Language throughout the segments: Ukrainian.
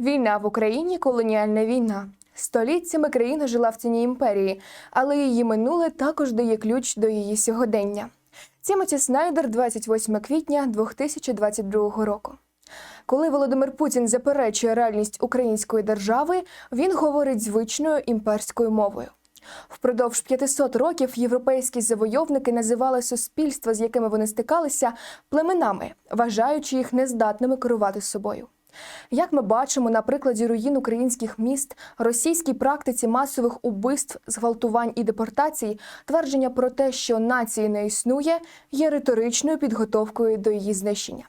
Війна в Україні колоніальна війна. Століттями країна жила в ціні імперії, але її минуле також дає ключ до її сьогодення. Тімоті Снайдер, 28 квітня 2022 року. Коли Володимир Путін заперечує реальність української держави, він говорить звичною імперською мовою. Впродовж 500 років європейські завойовники називали суспільства, з якими вони стикалися, племенами, вважаючи їх нездатними керувати собою. Як ми бачимо на прикладі руїн українських міст, російській практиці масових убивств, зґвалтувань і депортацій, твердження про те, що нації не існує, є риторичною підготовкою до її знищення.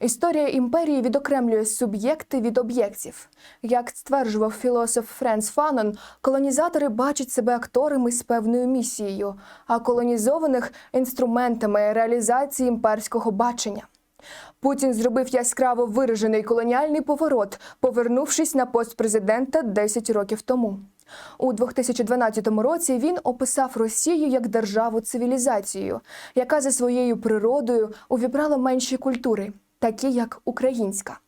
Історія імперії відокремлює суб'єкти від об'єктів. Як стверджував філософ Френс Фанон, колонізатори бачать себе акторами з певною місією, а колонізованих інструментами реалізації імперського бачення. Путін зробив яскраво виражений колоніальний поворот, повернувшись на пост президента 10 років тому. У 2012 році він описав Росію як державу цивілізацію, яка за своєю природою увібрала менші культури, такі як українська.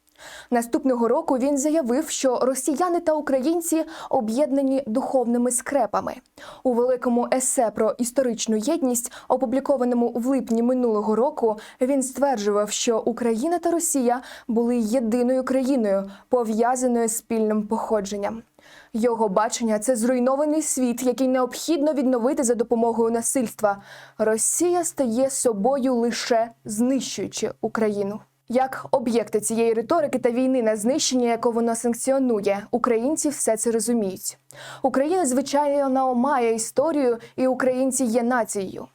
Наступного року він заявив, що росіяни та українці об'єднані духовними скрепами. У великому есе про історичну єдність, опублікованому в липні минулого року, він стверджував, що Україна та Росія були єдиною країною, пов'язаною спільним походженням. Його бачення це зруйнований світ, який необхідно відновити за допомогою насильства. Росія стає собою лише знищуючи Україну. Як об'єкти цієї риторики та війни на знищення, яку вона санкціонує, українці все це розуміють. Україна, звичайно, має історію, і українці є нацією.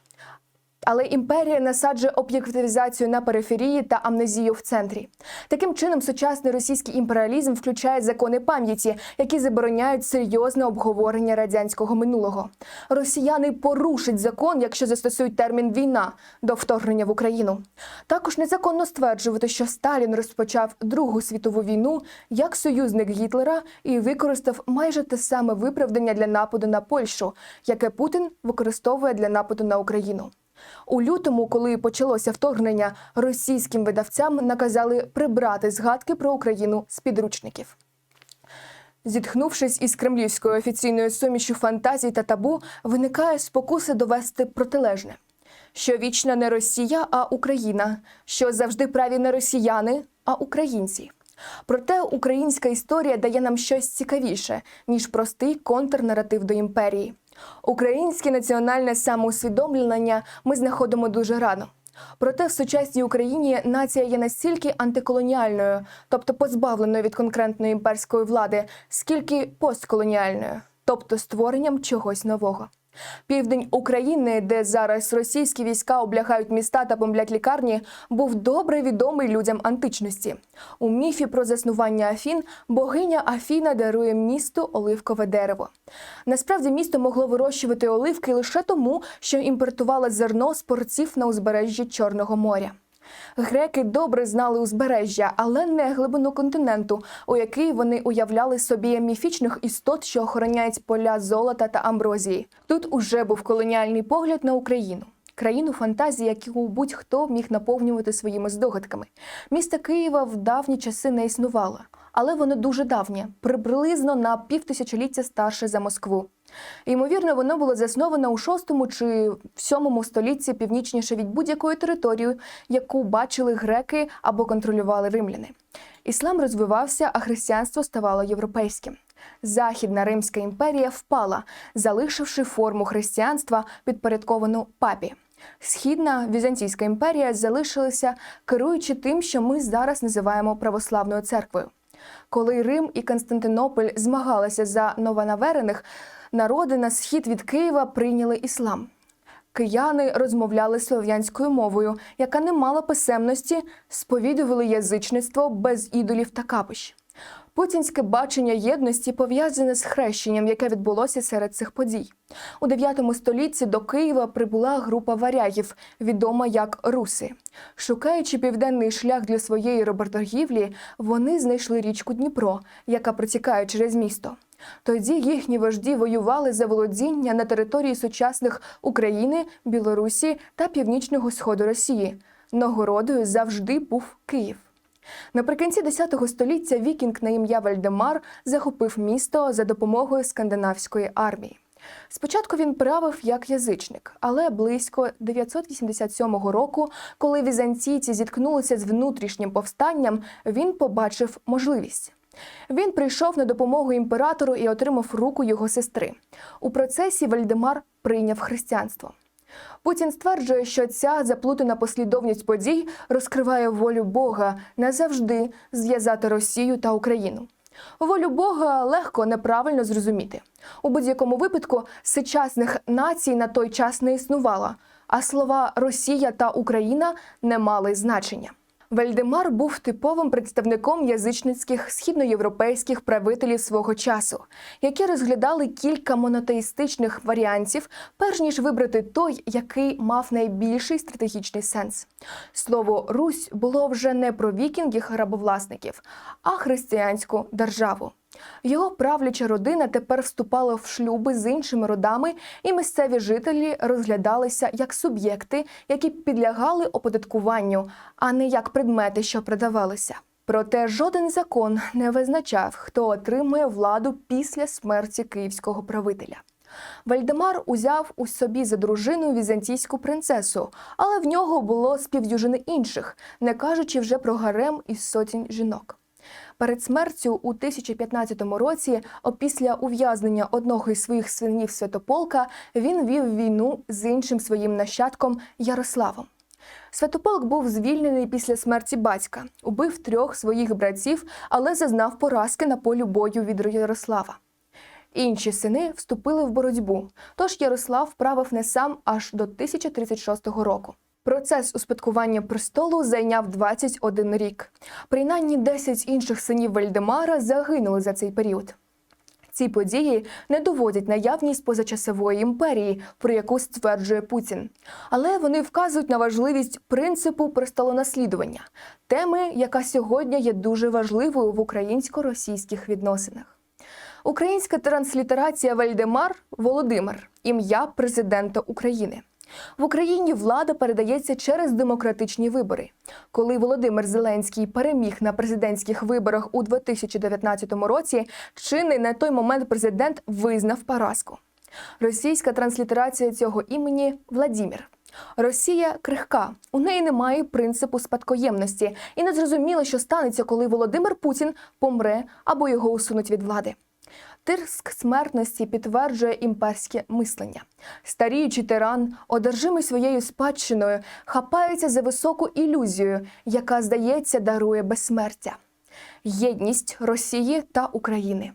Але імперія насаджує об'єктивізацію на периферії та амнезію в центрі. Таким чином, сучасний російський імперіалізм включає закони пам'яті, які забороняють серйозне обговорення радянського минулого. Росіяни порушать закон, якщо застосують термін війна до вторгнення в Україну. Також незаконно стверджувати, що Сталін розпочав Другу світову війну як союзник Гітлера і використав майже те саме виправдання для нападу на Польщу, яке Путін використовує для нападу на Україну. У лютому, коли почалося вторгнення, російським видавцям наказали прибрати згадки про Україну з підручників. Зітхнувшись із кремлівською офіційною сумішю фантазій та табу, виникає спокуса довести протилежне. Що вічна не Росія, а Україна, що завжди праві не росіяни, а українці. Проте українська історія дає нам щось цікавіше, ніж простий контрнаратив до імперії. Українське національне самоусвідомлення ми знаходимо дуже рано. Проте в сучасній Україні нація є настільки антиколоніальною, тобто позбавленою від конкретної імперської влади, скільки постколоніальною, тобто створенням чогось нового. Південь України, де зараз російські війська облягають міста та бомблять лікарні, був добре відомий людям античності. У міфі про заснування Афін богиня Афіна дарує місту оливкове дерево. Насправді місто могло вирощувати оливки лише тому, що імпортувало зерно з порців на узбережжі Чорного моря. Греки добре знали узбережжя, але не глибину континенту, у який вони уявляли собі міфічних істот, що охороняють поля золота та амброзії. Тут уже був колоніальний погляд на Україну. Країну фантазії, яку будь-хто міг наповнювати своїми здогадками. Місто Києва в давні часи не існувало, але воно дуже давнє, приблизно на півтисячоліття старше за Москву. Ймовірно, воно було засноване у шостому чи сьомому столітті північніше від будь-якої території, яку бачили греки або контролювали римляни. Іслам розвивався, а християнство ставало європейським. Західна Римська імперія впала, залишивши форму християнства підпорядковану папі. Східна Візантійська імперія залишилася, керуючи тим, що ми зараз називаємо православною церквою. Коли Рим і Константинополь змагалися за новонаверених, народи на схід від Києва прийняли іслам. Кияни розмовляли слов'янською мовою, яка не мала писемності, сповідували язичництво без ідолів та капищ. Путінське бачення єдності пов'язане з хрещенням, яке відбулося серед цих подій. У 9 столітті до Києва прибула група варягів, відома як руси. Шукаючи південний шлях для своєї работоргівлі, вони знайшли річку Дніпро, яка протікає через місто. Тоді їхні вожді воювали за володіння на території сучасних України, Білорусі та північного сходу Росії. Нагородою завжди був Київ. Наприкінці X століття вікінг на ім'я Вальдемар захопив місто за допомогою скандинавської армії. Спочатку він правив як язичник, але близько 987 року, коли візантійці зіткнулися з внутрішнім повстанням, він побачив можливість. Він прийшов на допомогу імператору і отримав руку його сестри. У процесі Вальдемар прийняв християнство. Путін стверджує, що ця заплутана послідовність подій розкриває волю Бога назавжди зв'язати Росію та Україну. Волю Бога легко неправильно зрозуміти. У будь-якому випадку сучасних націй на той час не існувало, а слова Росія та Україна не мали значення. Вальдемар був типовим представником язичницьких східноєвропейських правителів свого часу, які розглядали кілька монотеїстичних варіантів, перш ніж вибрати той, який мав найбільший стратегічний сенс. Слово Русь було вже не про вікінгів рабовласників, а християнську державу. Його правляча родина тепер вступала в шлюби з іншими родами, і місцеві жителі розглядалися як суб'єкти, які підлягали оподаткуванню, а не як предмети, що продавалися. Проте жоден закон не визначав, хто отримує владу після смерті київського правителя. Вальдемар узяв у собі за дружину візантійську принцесу, але в нього було співдюжини інших, не кажучи вже про гарем із сотень жінок. Перед смертю у 1015 році, опісля ув'язнення одного із своїх синів Святополка, він вів війну з іншим своїм нащадком Ярославом. Святополк був звільнений після смерті батька, убив трьох своїх братів, але зазнав поразки на полі бою від Ярослава. Інші сини вступили в боротьбу, тож Ярослав правив не сам аж до 1036 року. Процес успадкування престолу зайняв 21 рік. Принаймні 10 інших синів Вальдемара загинули за цей період. Ці події не доводять наявність позачасової імперії, про яку стверджує Путін, але вони вказують на важливість принципу престолонаслідування, теми, яка сьогодні є дуже важливою в українсько-російських відносинах. Українська транслітерація Вальдемар Володимир ім'я президента України. В Україні влада передається через демократичні вибори. Коли Володимир Зеленський переміг на президентських виборах у 2019 році, чинний на той момент президент визнав поразку. Російська транслітерація цього імені Владімір. Росія крихка, у неї немає принципу спадкоємності, і не зрозуміло, що станеться, коли Володимир Путін помре або його усунуть від влади. Тиск смертності підтверджує імперське мислення. Старіючий тиран, одержимий своєю спадщиною, хапається за високу ілюзію, яка, здається, дарує безсмертя. Єдність Росії та України.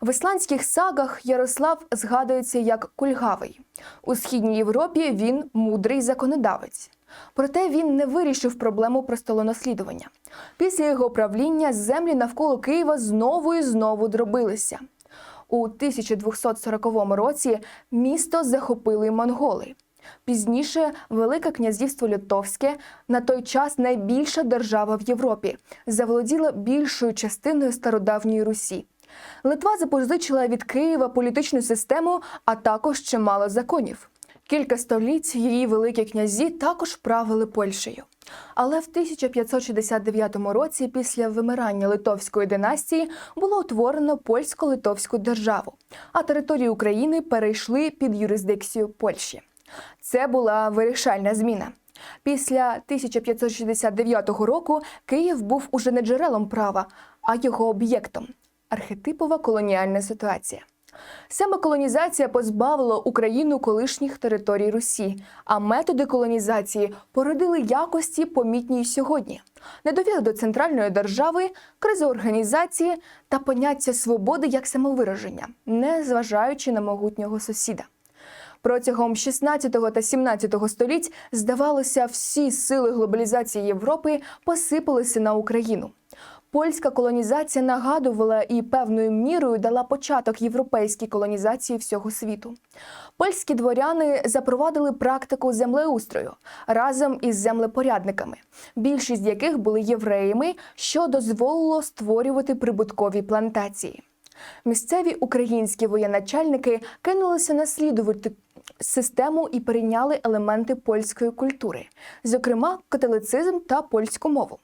В ісландських сагах Ярослав згадується як кульгавий. У східній Європі він мудрий законодавець. Проте він не вирішив проблему престолонаслідування. Після його правління землі навколо Києва знову і знову дробилися. У 1240 році місто захопили монголи. Пізніше Велике князівство Литовське, на той час найбільша держава в Європі, заволоділо більшою частиною стародавньої Русі. Литва запозичила від Києва політичну систему, а також чимало законів. Кілька століть її великі князі також правили Польщею. Але в 1569 році, після вимирання Литовської династії, було утворено польсько-литовську державу, а території України перейшли під юрисдикцію Польщі. Це була вирішальна зміна. Після 1569 року Київ був уже не джерелом права, а його об'єктом архетипова колоніальна ситуація. Саме колонізація позбавила Україну колишніх територій Русі, а методи колонізації породили якості, помітні й сьогодні: недовіру до центральної держави, кризи організації та поняття свободи як самовираження, не зважаючи на могутнього сусіда. Протягом 16 та 17 століть, здавалося, всі сили глобалізації Європи посипалися на Україну. Польська колонізація нагадувала і певною мірою дала початок європейській колонізації всього світу. Польські дворяни запровадили практику землеустрою разом із землепорядниками, більшість яких були євреями, що дозволило створювати прибуткові плантації. Місцеві українські воєначальники кинулися наслідувати систему і перейняли елементи польської культури, зокрема католицизм та польську мову.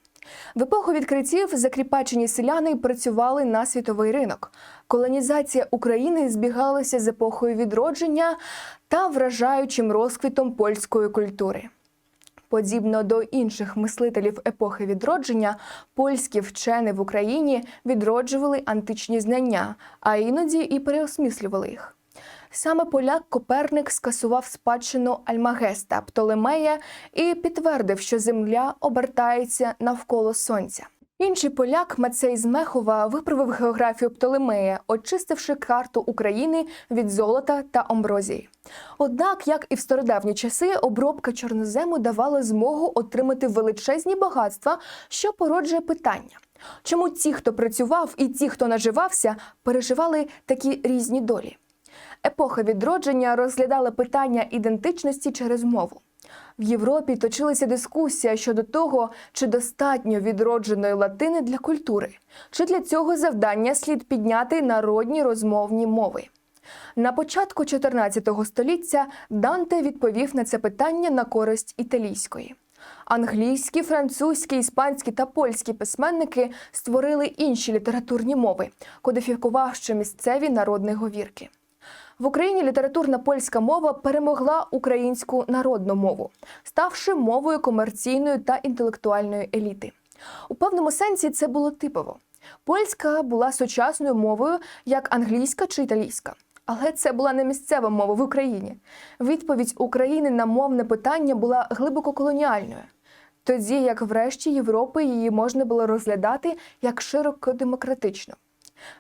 В епоху відкриттів закріпачені селяни працювали на світовий ринок. Колонізація України збігалася з епохою відродження та вражаючим розквітом польської культури. Подібно до інших мислителів епохи відродження, польські вчені в Україні відроджували античні знання, а іноді і переосмислювали їх. Саме поляк Коперник скасував спадщину Альмагеста Птолемея і підтвердив, що Земля обертається навколо Сонця. Інший поляк Мацей з Мехова виправив географію Птолемея, очистивши карту України від золота та амброзії. Однак, як і в стародавні часи, обробка чорнозему давала змогу отримати величезні багатства, що породжує питання. Чому ті, хто працював, і ті, хто наживався, переживали такі різні долі? Епоха відродження розглядала питання ідентичності через мову. В Європі точилася дискусія щодо того, чи достатньо відродженої латини для культури, чи для цього завдання слід підняти народні розмовні мови. На початку 14 століття Данте відповів на це питання на користь італійської. Англійські, французькі, іспанські та польські письменники створили інші літературні мови, кодифікувавши місцеві народні говірки. В Україні літературна польська мова перемогла українську народну мову, ставши мовою комерційної та інтелектуальної еліти. У певному сенсі це було типово. Польська була сучасною мовою, як англійська чи італійська. Але це була не місцева мова в Україні. Відповідь України на мовне питання була глибоко колоніальною. Тоді як врешті Європи її можна було розглядати як широко демократичну.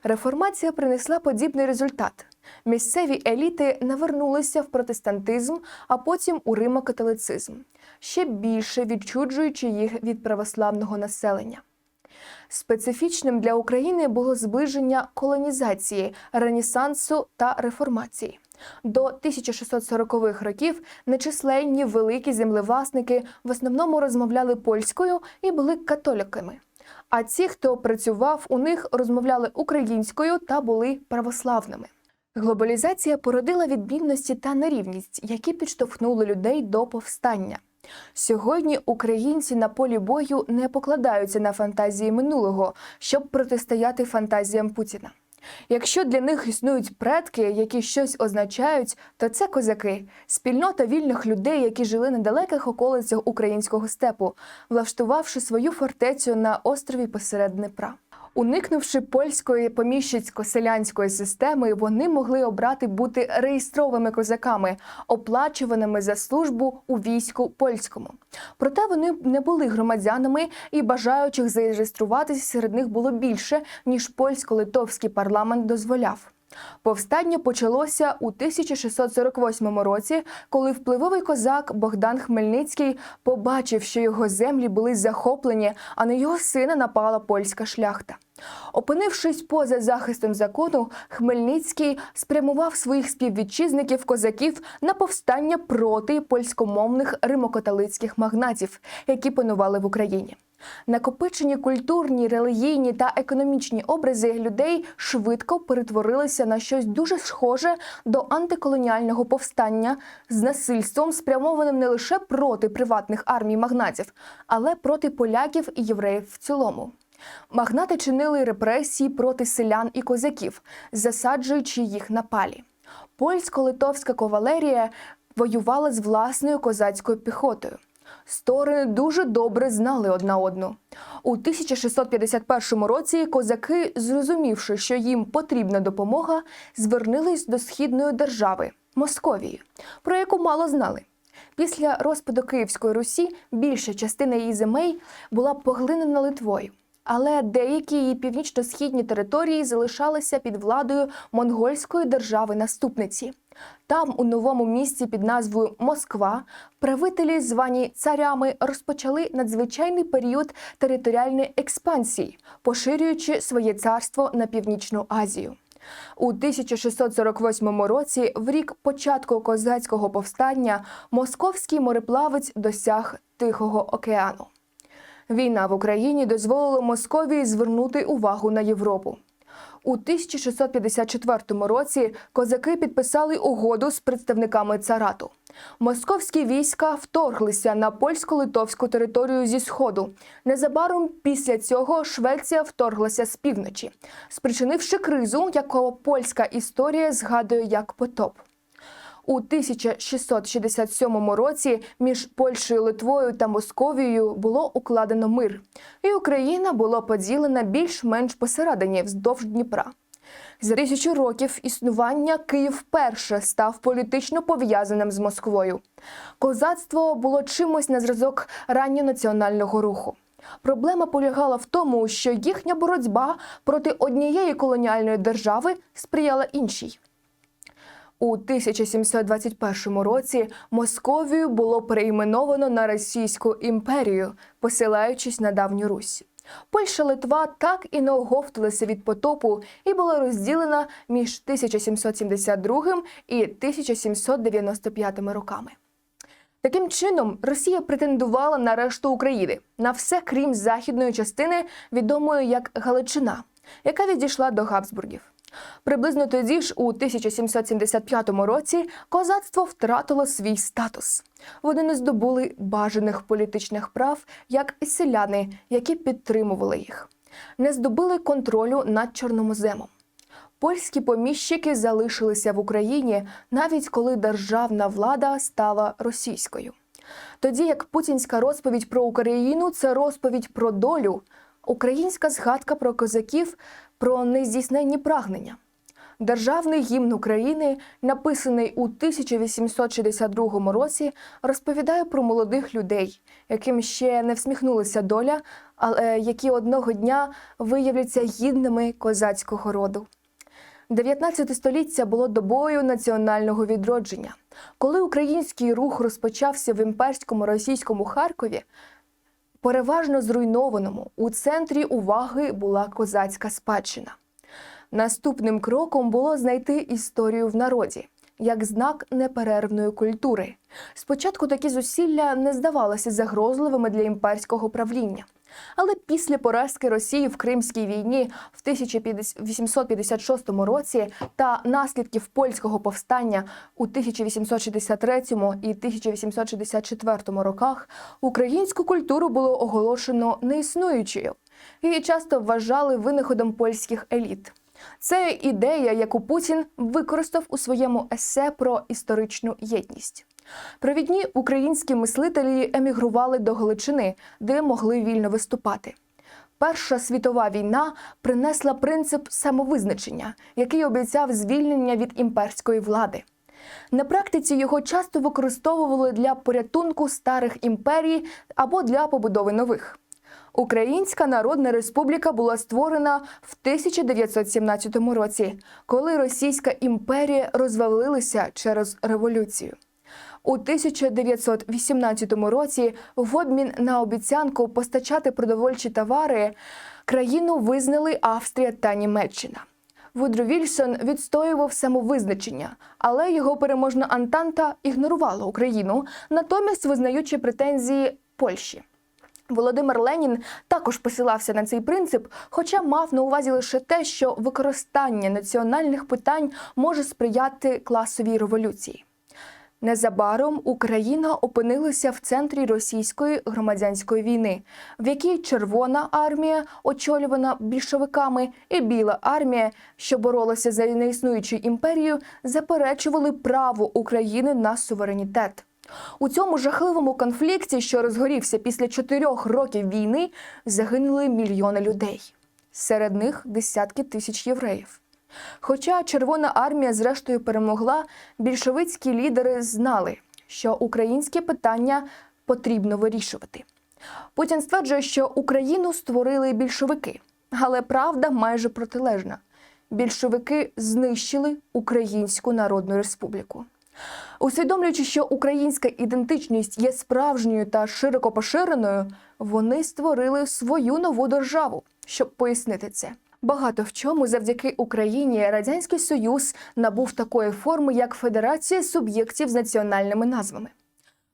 Реформація принесла подібний результат. Місцеві еліти навернулися в протестантизм, а потім у римокатолицизм, ще більше відчуджуючи їх від православного населення. Специфічним для України було зближення колонізації, ренесансу та реформації. До 1640-х років нечисленні великі землевласники в основному розмовляли польською і були католиками. А ті, хто працював у них, розмовляли українською та були православними. Глобалізація породила відмінності та нерівність, які підштовхнули людей до повстання. Сьогодні українці на полі бою не покладаються на фантазії минулого, щоб протистояти фантазіям Путіна. Якщо для них існують предки, які щось означають, то це козаки, спільнота вільних людей, які жили на далеких околицях українського степу, влаштувавши свою фортецю на острові посеред Дніпра. Уникнувши польської поміщицько-селянської системи, вони могли обрати бути реєстровими козаками, оплачуваними за службу у війську польському. Проте вони не були громадянами, і бажаючих зареєструватися серед них було більше, ніж польсько-литовський парламент дозволяв. Повстання почалося у 1648 році, коли впливовий козак Богдан Хмельницький побачив, що його землі були захоплені, а на його сина напала польська шляхта. Опинившись поза захистом закону, Хмельницький спрямував своїх співвітчизників козаків на повстання проти польськомовних римокатолицьких магнатів, які панували в Україні. Накопичені культурні, релігійні та економічні образи людей швидко перетворилися на щось дуже схоже до антиколоніального повстання з насильством, спрямованим не лише проти приватних армій магнатів, але проти поляків і євреїв в цілому. Магнати чинили репресії проти селян і козаків, засаджуючи їх на палі. Польсько-литовська кавалерія воювала з власною козацькою піхотою. Сторони дуже добре знали одна одну. У 1651 році козаки, зрозумівши, що їм потрібна допомога, звернулись до східної держави Московії, про яку мало знали. Після розпаду Київської Русі більша частина її земель була поглинена Литвою. Але деякі її північно-східні території залишалися під владою монгольської держави-наступниці. Там, у новому місті під назвою Москва, правителі, звані царями, розпочали надзвичайний період територіальної експансії, поширюючи своє царство на північну Азію. У 1648 році, в рік початку козацького повстання, московський мореплавець досяг Тихого океану. Війна в Україні дозволила Московії звернути увагу на Європу. У 1654 році козаки підписали угоду з представниками царату. Московські війська вторглися на польсько-литовську територію зі сходу. Незабаром після цього Швеція вторглася з півночі, спричинивши кризу, яку польська історія згадує як потоп. У 1667 році між Польщею, Литвою та Московією було укладено мир, і Україна була поділена більш-менш посередині вздовж Дніпра. За тисячу років існування Київ вперше став політично пов'язаним з Москвою. Козацтво було чимось на зразок ранньонаціонального руху. Проблема полягала в тому, що їхня боротьба проти однієї колоніальної держави сприяла іншій. У 1721 році Московію було перейменовано на Російську імперію, посилаючись на давню Русь. Польща Литва так і не оговталася від потопу і була розділена між 1772 і 1795 роками. Таким чином, Росія претендувала на решту України на все крім західної частини, відомої як Галичина, яка відійшла до Габсбургів. Приблизно тоді ж, у 1775 році, козацтво втратило свій статус. Вони не здобули бажаних політичних прав, як і селяни, які підтримували їх, не здобули контролю над Чорномоземом. Польські поміщики залишилися в Україні навіть коли державна влада стала російською. Тоді як путінська розповідь про Україну це розповідь про долю, українська згадка про козаків про нездійсненні прагнення. Державний гімн України, написаний у 1862 році, розповідає про молодих людей, яким ще не всміхнулася доля, але які одного дня виявляться гідними козацького роду. 19 століття було добою національного відродження. Коли український рух розпочався в імперському російському Харкові, переважно зруйнованому, у центрі уваги була козацька спадщина. Наступним кроком було знайти історію в народі як знак неперервної культури. Спочатку такі зусилля не здавалися загрозливими для імперського правління. Але після поразки Росії в Кримській війні в 1856 році та наслідків польського повстання у 1863 і 1864 роках українську культуру було оголошено неіснуючою. Її часто вважали винаходом польських еліт. Це ідея, яку Путін використав у своєму есе про історичну єдність. Провідні українські мислителі емігрували до Галичини, де могли вільно виступати. Перша світова війна принесла принцип самовизначення, який обіцяв звільнення від імперської влади. На практиці його часто використовували для порятунку старих імперій або для побудови нових. Українська Народна Республіка була створена в 1917 році, коли Російська імперія розвалилася через революцію. У 1918 році в обмін на обіцянку постачати продовольчі товари країну визнали Австрія та Німеччина. Вудро Вільсон відстоював самовизначення, але його переможна Антанта ігнорувала Україну, натомість визнаючи претензії Польщі. Володимир Ленін також посилався на цей принцип, хоча мав на увазі лише те, що використання національних питань може сприяти класовій революції. Незабаром Україна опинилася в центрі російської громадянської війни, в якій Червона армія, очолювана більшовиками, і Біла армія, що боролася за неіснуючу імперію, заперечували право України на суверенітет. У цьому жахливому конфлікті, що розгорівся після чотирьох років війни, загинули мільйони людей. Серед них десятки тисяч євреїв. Хоча Червона армія зрештою перемогла, більшовицькі лідери знали, що українське питання потрібно вирішувати. Путін стверджує, що Україну створили більшовики, але правда майже протилежна. Більшовики знищили Українську Народну Республіку. Усвідомлюючи, що українська ідентичність є справжньою та широко поширеною, вони створили свою нову державу, щоб пояснити це. Багато в чому завдяки Україні радянський союз набув такої форми, як Федерація суб'єктів з національними назвами.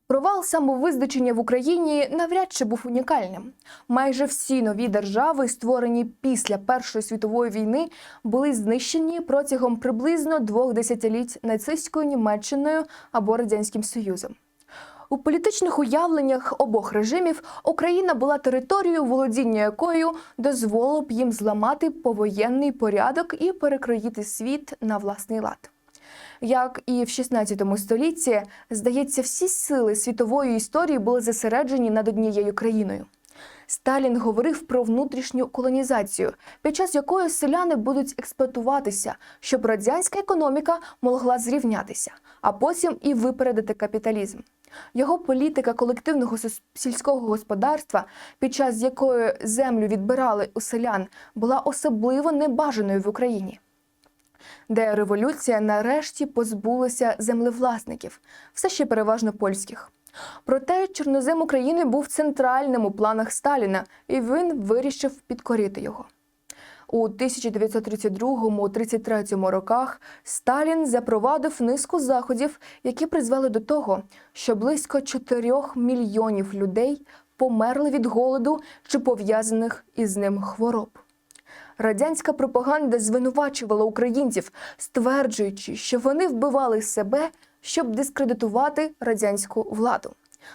Провал самовизначення в Україні навряд чи був унікальним. Майже всі нові держави, створені після Першої світової війни, були знищені протягом приблизно двох десятиліть нацистською Німеччиною або Радянським Союзом. У політичних уявленнях обох режимів Україна була територією, володіння якою дозволило б їм зламати повоєнний порядок і перекроїти світ на власний лад. Як і в 16 столітті, здається, всі сили світової історії були зосереджені над однією країною. Сталін говорив про внутрішню колонізацію, під час якої селяни будуть експлуатуватися, щоб радянська економіка могла зрівнятися, а потім і випередити капіталізм. Його політика колективного сільського господарства, під час якої землю відбирали у селян, була особливо небажаною в Україні де революція нарешті позбулася землевласників, все ще переважно польських. Проте чорнозем України був центральним у планах Сталіна, і він вирішив підкорити його. У 1932-33 роках Сталін запровадив низку заходів, які призвели до того, що близько 4 мільйонів людей померли від голоду чи пов'язаних із ним хвороб. Радянська пропаганда звинувачувала українців, стверджуючи, що вони вбивали себе, щоб дискредитувати радянську владу.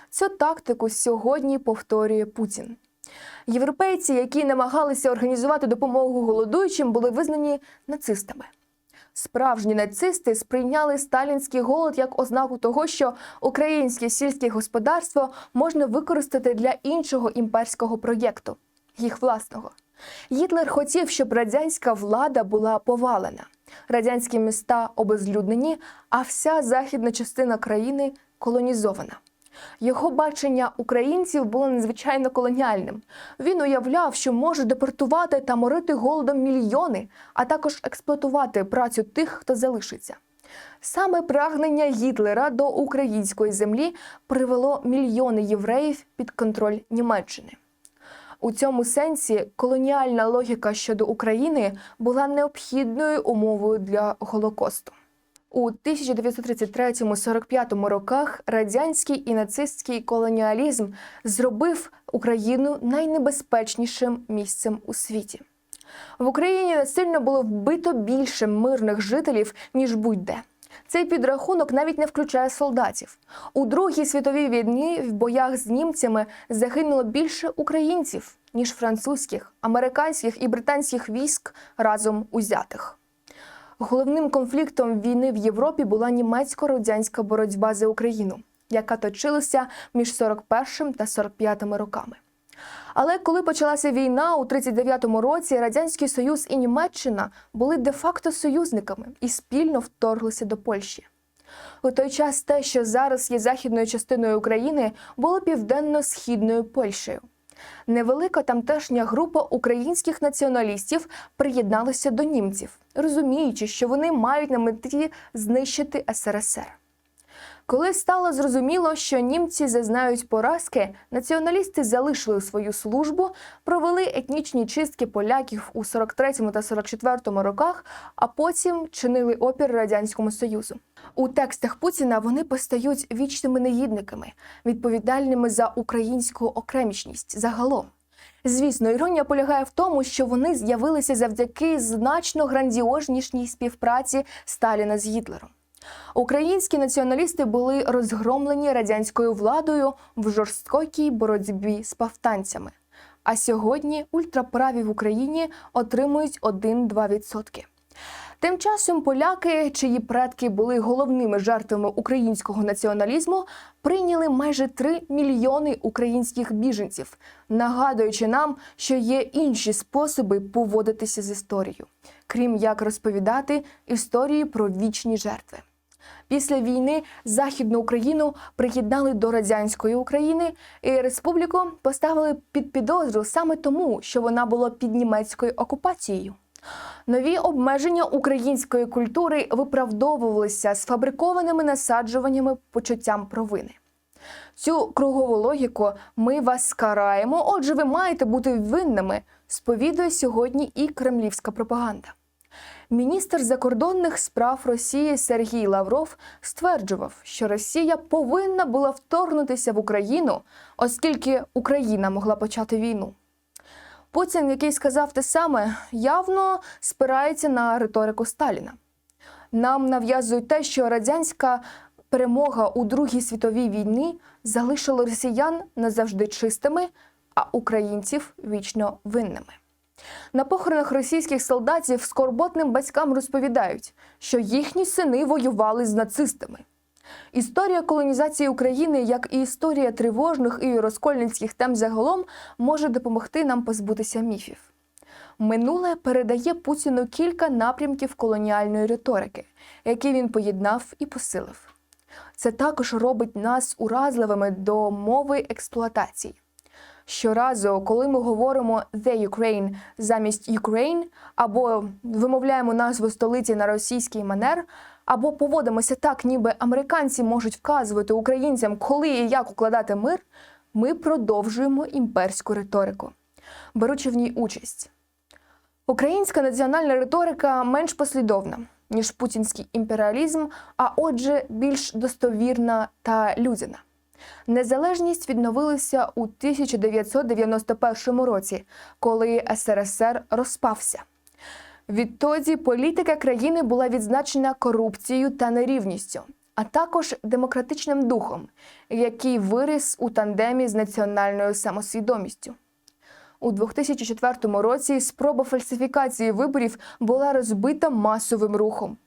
Цю тактику сьогодні повторює Путін. Європейці, які намагалися організувати допомогу голодуючим, були визнані нацистами. Справжні нацисти сприйняли сталінський голод як ознаку того, що українське сільське господарство можна використати для іншого імперського проєкту їх власного. Гітлер хотів, щоб радянська влада була повалена, радянські міста обезлюднені, а вся західна частина країни колонізована. Його бачення українців було надзвичайно колоніальним. Він уявляв, що може депортувати та морити голодом мільйони, а також експлуатувати працю тих, хто залишиться. Саме прагнення Гітлера до української землі привело мільйони євреїв під контроль Німеччини. У цьому сенсі колоніальна логіка щодо України була необхідною умовою для Голокосту. У 1933-45 роках радянський і нацистський колоніалізм зробив Україну найнебезпечнішим місцем у світі. В Україні насильно було вбито більше мирних жителів, ніж будь-де. Цей підрахунок навіть не включає солдатів. У Другій світовій війні в боях з німцями загинуло більше українців, ніж французьких, американських і британських військ разом узятих. Головним конфліктом війни в Європі була німецько-радянська боротьба за Україну, яка точилася між 41 та 45 роками. Але коли почалася війна у 39-му році, Радянський Союз і Німеччина були де-факто союзниками і спільно вторглися до Польщі. У той час те, що зараз є західною частиною України, було південно-східною Польщею. Невелика тамтешня група українських націоналістів приєдналася до німців, розуміючи, що вони мають на меті знищити СРСР. Коли стало зрозуміло, що німці зазнають поразки, націоналісти залишили свою службу, провели етнічні чистки поляків у 43 та 44 роках, а потім чинили опір радянському союзу. У текстах Путіна вони постають вічними негідниками, відповідальними за українську окремішність загалом. Звісно, іронія полягає в тому, що вони з'явилися завдяки значно грандіознішній співпраці Сталіна з Гітлером. Українські націоналісти були розгромлені радянською владою в жорстокій боротьбі з повстанцями. А сьогодні ультраправі в Україні отримують 1-2%. Тим часом поляки, чиї предки були головними жертвами українського націоналізму, прийняли майже 3 мільйони українських біженців, нагадуючи нам, що є інші способи поводитися з історією, крім як розповідати історії про вічні жертви. Після війни Західну Україну приєднали до радянської України, і республіку поставили під підозру саме тому, що вона була під німецькою окупацією. Нові обмеження української культури виправдовувалися сфабрикованими насаджуваннями почуттям провини. Цю кругову логіку ми вас скараємо, отже, ви маєте бути винними, сповідує сьогодні і кремлівська пропаганда. Міністр закордонних справ Росії Сергій Лавров стверджував, що Росія повинна була вторгнутися в Україну, оскільки Україна могла почати війну. Путін, який сказав те саме, явно спирається на риторику Сталіна. Нам нав'язують те, що радянська перемога у Другій світовій війні залишила росіян назавжди чистими, а українців вічно винними. На похоронах російських солдатів скорботним батькам розповідають, що їхні сини воювали з нацистами. Історія колонізації України, як і історія тривожних і розкольницьких тем загалом, може допомогти нам позбутися міфів. Минуле передає Путіну кілька напрямків колоніальної риторики, які він поєднав і посилив. Це також робить нас уразливими до мови експлуатації. Щоразу, коли ми говоримо «the Ukraine» замість «Ukraine» або вимовляємо назву столиці на російський манер, або поводимося так, ніби американці можуть вказувати українцям, коли і як укладати мир, ми продовжуємо імперську риторику, беручи в ній участь. Українська національна риторика менш послідовна, ніж путінський імперіалізм, а отже, більш достовірна та людяна. Незалежність відновилася у 1991 році, коли СРСР розпався. Відтоді політика країни була відзначена корупцією та нерівністю, а також демократичним духом, який виріс у тандемі з національною самосвідомістю. У 2004 році спроба фальсифікації виборів була розбита масовим рухом.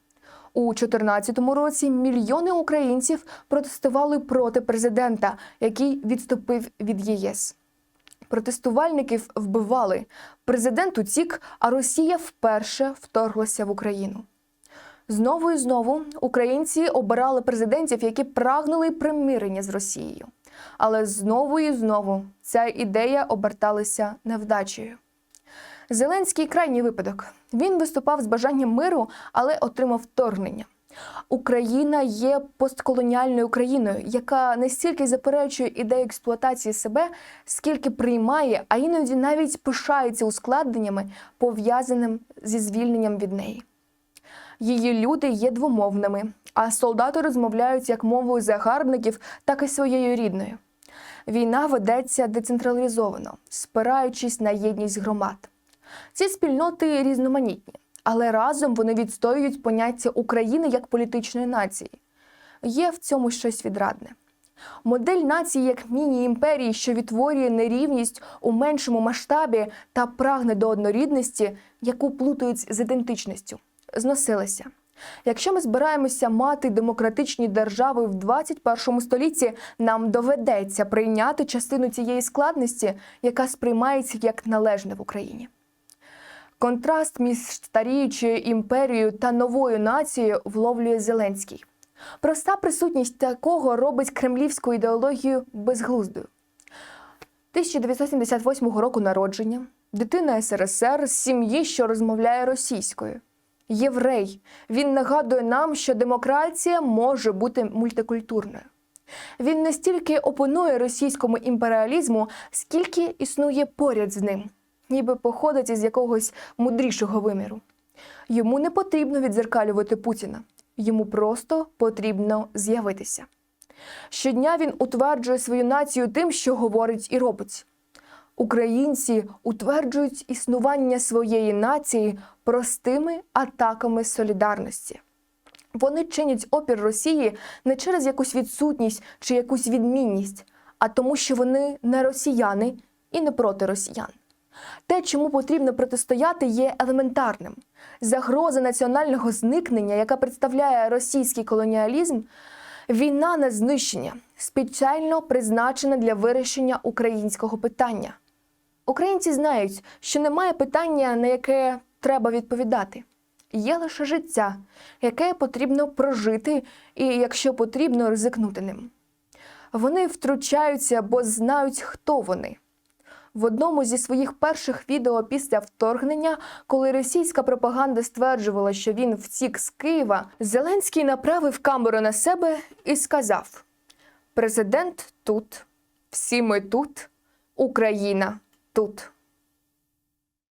У 2014 році мільйони українців протестували проти президента, який відступив від ЄС. Протестувальників вбивали. Президент утік, а Росія вперше вторглася в Україну. Знову і знову українці обирали президентів, які прагнули примирення з Росією. Але знову і знову ця ідея оберталася невдачею. Зеленський крайній випадок. Він виступав з бажанням миру, але отримав вторгнення. Україна є постколоніальною країною, яка не стільки заперечує ідею експлуатації себе, скільки приймає, а іноді навіть пишається ускладненнями, пов'язаним зі звільненням від неї. Її люди є двомовними, а солдати розмовляють як мовою загарбників, так і своєю рідною. Війна ведеться децентралізовано, спираючись на єдність громад. Ці спільноти різноманітні, але разом вони відстоюють поняття України як політичної нації. Є в цьому щось відрадне. Модель нації як міні-імперії, що відтворює нерівність у меншому масштабі та прагне до однорідності, яку плутають з ідентичністю, зносилася. Якщо ми збираємося мати демократичні держави в 21 столітті, нам доведеться прийняти частину цієї складності, яка сприймається як належне в Україні. Контраст між старіючою імперією та новою нацією вловлює Зеленський. Проста присутність такого робить кремлівську ідеологію безглуздою. 1978 року народження, дитина СРСР з сім'ї, що розмовляє російською. Єврей. Він нагадує нам, що демократія може бути мультикультурною. Він не стільки опонує російському імперіалізму, скільки існує поряд з ним, ніби походить із якогось мудрішого виміру. Йому не потрібно відзеркалювати Путіна, йому просто потрібно з'явитися. Щодня він утверджує свою націю тим, що говорить і робить. Українці утверджують існування своєї нації простими атаками солідарності. Вони чинять опір Росії не через якусь відсутність чи якусь відмінність, а тому, що вони не росіяни і не проти росіян. Те, чому потрібно протистояти, є елементарним. Загроза національного зникнення, яка представляє російський колоніалізм, війна на знищення, спеціально призначена для вирішення українського питання. Українці знають, що немає питання, на яке треба відповідати. Є лише життя, яке потрібно прожити, і, якщо потрібно, ризикнути ним. Вони втручаються, бо знають, хто вони. В одному зі своїх перших відео після вторгнення, коли російська пропаганда стверджувала, що він втік з Києва, Зеленський направив камеру на себе і сказав: Президент тут, всі ми тут, Україна тут.